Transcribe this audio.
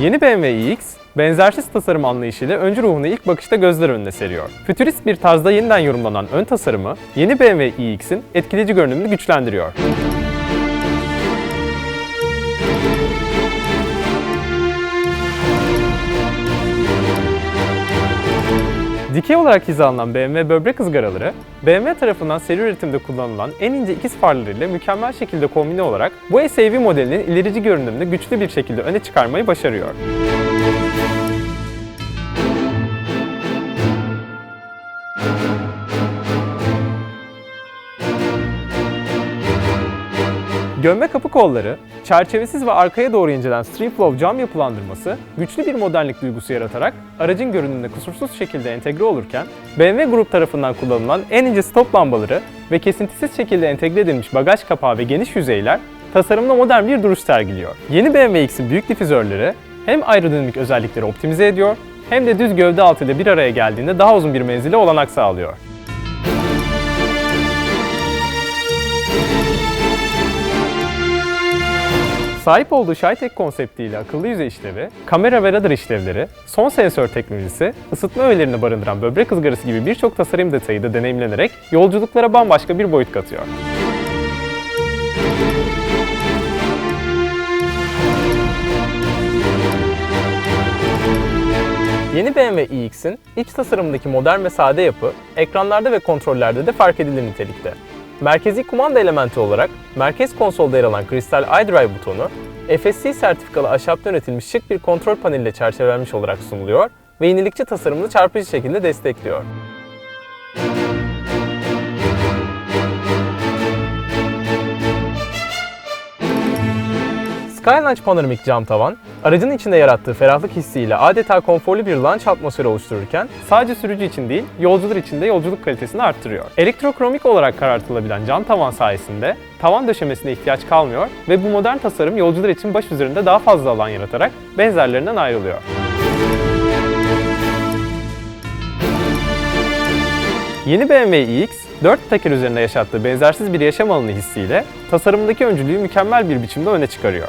Yeni BMW iX, benzersiz tasarım anlayışıyla öncü ruhunu ilk bakışta gözler önüne seriyor. Fütürist bir tarzda yeniden yorumlanan ön tasarımı, yeni BMW iX'in etkileyici görünümünü güçlendiriyor. Dikey olarak hizalanan BMW böbrek ızgaraları, BMW tarafından seri üretimde kullanılan en ince ikiz farlarıyla mükemmel şekilde kombine olarak bu SUV modelinin ilerici görünümünü güçlü bir şekilde öne çıkarmayı başarıyor. Gömme kapı kolları, çerçevesiz ve arkaya doğru incelen Streamflow cam yapılandırması güçlü bir modernlik duygusu yaratarak aracın görünümüne kusursuz şekilde entegre olurken BMW Group tarafından kullanılan en ince stop lambaları ve kesintisiz şekilde entegre edilmiş bagaj kapağı ve geniş yüzeyler tasarımda modern bir duruş sergiliyor. Yeni BMW X'in büyük difüzörleri hem aerodinamik özellikleri optimize ediyor hem de düz gövde altı ile bir araya geldiğinde daha uzun bir menzile olanak sağlıyor. Sahip olduğu ShyTech konseptiyle akıllı yüzey işlevi, kamera ve radar işlevleri, son sensör teknolojisi, ısıtma öğelerini barındıran böbrek ızgarası gibi birçok tasarım detayı da deneyimlenerek yolculuklara bambaşka bir boyut katıyor. Yeni BMW iX'in iç tasarımındaki modern ve sade yapı, ekranlarda ve kontrollerde de fark edilir nitelikte. Merkezi kumanda elementi olarak merkez konsolda yer alan kristal iDrive butonu, FSC sertifikalı ahşaptan üretilmiş şık bir kontrol paneliyle çerçevelenmiş olarak sunuluyor ve yenilikçi tasarımını çarpıcı şekilde destekliyor. Skylaunch panoramik cam tavan, aracın içinde yarattığı ferahlık hissiyle adeta konforlu bir launch atmosferi oluştururken sadece sürücü için değil, yolcular için de yolculuk kalitesini arttırıyor. Elektrokromik olarak karartılabilen cam tavan sayesinde tavan döşemesine ihtiyaç kalmıyor ve bu modern tasarım yolcular için baş üzerinde daha fazla alan yaratarak benzerlerinden ayrılıyor. Yeni BMW iX, 4 teker üzerinde yaşattığı benzersiz bir yaşam alanı hissiyle tasarımdaki öncülüğü mükemmel bir biçimde öne çıkarıyor.